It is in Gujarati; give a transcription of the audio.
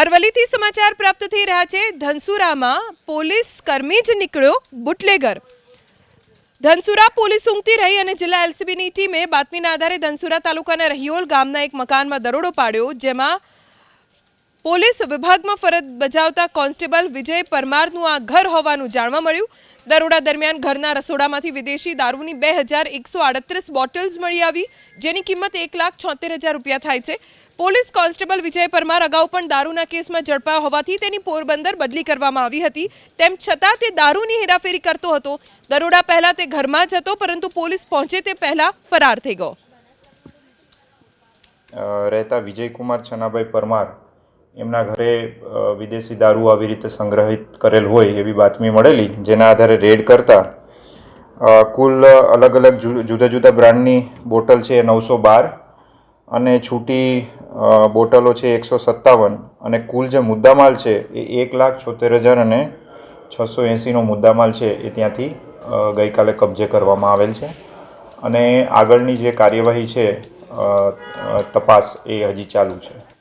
અરવલ્લીથી સમાચાર પ્રાપ્ત થઈ રહ્યા છે. ધનસુરામાં પોલીસ કર્મી જ નીકળ્યો બુટલેગર. ધનસુરા પોલીસ ઊંઘતી રહી અને જિલ્લા એલસીબીની ટીમે બાતમીના આધારે ધનસુરા તાલુકાના રહીઓલ ગામના એક મકાનમાં દરોડો પાડ્યો, જેમાં પોલીસ વિભાગમાં ફરજ બજાવતા કોન્સ્ટેબલ વિજય પરમારનું આ ઘર હોવાનું જાણવા મળ્યું. દરોડા દરમિયાન ઘરના રસોડામાંથી વિદેશી દારૂની બે હજાર એકસો આડત્રીસ બોટલ્સ મળી આવી, જેની કિંમત એક લાખ છોતેર હજાર રૂપિયા થાય છે. પોલીસ કોન્સ્ટેબલ વિજય પરમાર અગાઉ પણ દારૂના કેસમાં ઝડપાયો હોવાથી તેની પોરબંદર બદલી કરવામાં આવી હતી. તેમ છતાં તે દારૂની હેરાફેરી કરતો હતો. દરોડા પહેલા તે ઘરમાં જ હતો, પરંતુ પોલીસ પહોંચે તે પહેલા ફરાર થઈ ગયો. રહેતા વિજયકુમાર છનાભાઈ પરમાર એમના ઘરે વિદેશી દારૂ આવી રીતે સંગ્રહિત કરેલ હોય એવી બાતમી મળેલી, જેના આધારે રેડ કરતા કુલ અલગ અલગ જુદા જુદા બ્રાન્ડની બોટલ છે નવસો બાર અને છૂટી બોટલો છે એકસો સત્તાવન અને કુલ જે મુદ્દામાલ છે એ એક લાખ છોતેર હજાર અને છસો એંસીનો મુદ્દામાલ છે એ ત્યાંથી ગઈકાલે કબજે કરવામાં આવેલ છે. અને આગળની જે કાર્યવાહી છે તપાસ એ હજી ચાલુ છે.